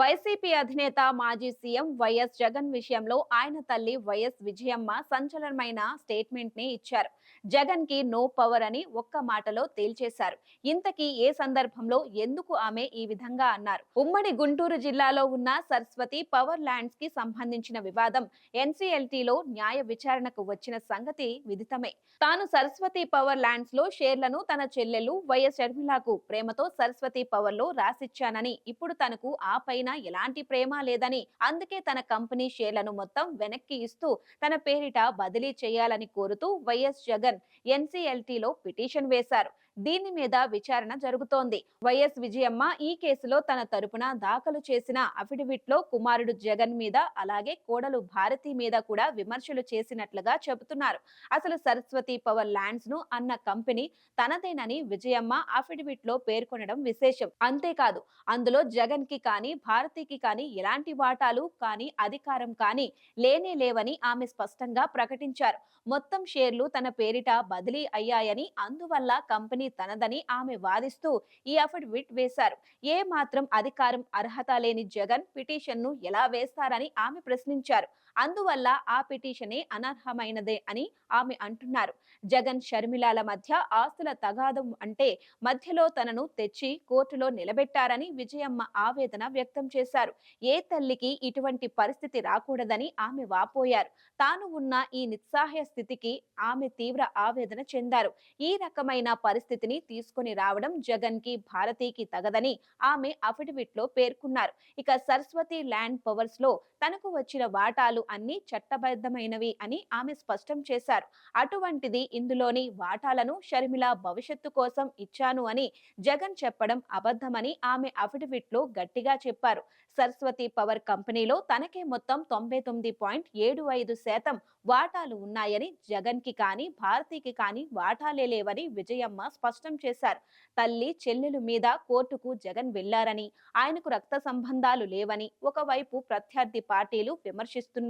YCP అధినేత మాజీ CM YS Jagan విషయంలో ఆయన తల్లి వైఎస్ విజయమ్మ సంచలనమైన స్టేట్మెంట్ని ఇచ్చారు. జగన్కి నో పవర్ అని ఒక్క మాటలో తేల్చేశారు. ఇంతకీ ఏ సందర్భంలో ఎందుకు ఆమె ఈ విధంగా అన్నారు? ఉమ్మడి గుంటూరు జిల్లాలో ఉన్న సరస్వతి పవర్ ల్యాండ్స్కి సంబంధించిన వివాదం ఎన్సీఎల్టీలో న్యాయ విచారణకు వచ్చిన సంగతి విదితమే. తాను సరస్వతి పవర్ ల్యాండ్స్లో షేర్లను తన చెల్లెలు వైఎస్ షర్మిలాకు ప్రేమతో సరస్వతి పవర్లో రాసిచ్చానని ఇప్పుడు తనకు ఆ పైన ఎలాంటి ప్రేమ లేదని అందుకే తన కంపెనీ షేర్లను మొత్తం వెనక్కి ఇస్తూ తన పేరిట బదిలీ చేయాలని కోరుతూ వైఎస్ జగన్ ఎన్సీఎల్టీలో పిటిషన్ వేశారు. దీని మీద విచారణ జరుగుతోంది. వైఎస్ విజయమ్మ ఈ కేసులో తన తరపున దాఖలు చేసిన అఫిడవిట్లో కుమారుడు జగన్ మీద అలాగే కోడలు భారతి మీద కూడా విమర్శలు చేసినట్లుగా చెబుతున్నారు. అసలు సరస్వతి పవర్ ల్యాండ్స్ను అన్న కంపెనీ తనదేనని విజయమ్మ అఫిడవిట్లో పేర్కొనడం విశేషం. అంతేకాదు అందులో జగన్కి కానీ భారతికి కానీ ఎలాంటి వాటాలు కానీ అధికారం కానీ లేనే లేవని ఆమె స్పష్టంగా ప్రకటించారు. మొత్తం షేర్లు తన పేరిట బదిలీ అయ్యాయని అందువల్ల కంపెనీ తనదని ఆమె వాదిస్తూ ఈ అఫిడవిట్ వేశారు. ఏ మాత్రం అధికారం అర్హత లేని జగన్ పిటిషన్ను ఎలా వేస్తారని ఆమె ప్రశ్నించారు. అందువల్ల ఆ పిటిషనే అనర్హమైనదే అని ఆమె అంటున్నారు. జగన్ షర్మిలాల మధ్య ఆస్తుల తగాదం అంటే మధ్యలో తనను తెచ్చి కోర్టులో నిలబెట్టారని విజయమ్మ ఆవేదన వ్యక్తం చేశారు. ఏ తల్లికి ఇటువంటి పరిస్థితి రాకూడదని ఆమె వాపోయారు. తాను ఉన్న ఈ నిస్సహాయ స్థితికి ఆమె తీవ్ర ఆవేదన చెందారు. ఈ రకమైన పరిస్థితిని తీసుకొని రావడం జగన్కి భారతీకి తగదని ఆమె అఫిడవిట్లో పేర్కొన్నారు. ఇక సరస్వతి ల్యాండ్ పవర్స్లో తనకు వచ్చిన వాటాలు అన్ని చట్టబద్ధమైనవి అని ఆమె స్పష్టం చేశారు. అటువంటిది ఇందులోని వాటాలను షర్మిల భవిష్యత్తు కోసం ఇచ్చాను అని జగన్ చెప్పడం అబద్ధమని ఆమె అఫిడవిట్లో గట్టిగా చెప్పారు. సరస్వతి పవర్ కంపెనీలో తనకే మొత్తం తొంభై తొమ్మిది పాయింట్ ఏడు ఐదు శాతం వాటాలు ఉన్నాయని జగన్కి కానీ భారతీకి కానీ వాటాలే లేవని విజయమ్మ స్పష్టం చేశారు. తల్లి చెల్లెలు మీద కోర్టుకు జగన్ వెళ్ళారని ఆయనకు రక్త సంబంధాలు లేవని ఒకవైపు ప్రత్యర్థి పార్టీలు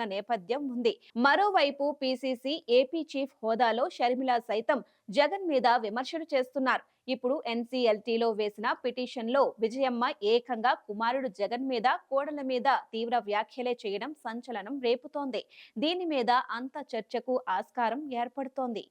విమర్శిస్తున్న నేపథ్యం ఉంది. మరోవైపు పిసిసి ఏపీ చీఫ్ హోదాలో షర్మిల సైతం జగన్ మీద విమర్శలు చేస్తున్నారు. ఇప్పుడు ఎన్సీఎల్టీలో వేసిన పిటిషన్లో విజయమ్మ ఏకంగా కుమారుడు జగన్ మీద కోడల మీద తీవ్ర వ్యాఖ్యలే చేయడం సంచలనం రేపుతోంది. దీని మీద అంత చర్చకు ఆస్కారం ఏర్పడుతోంది.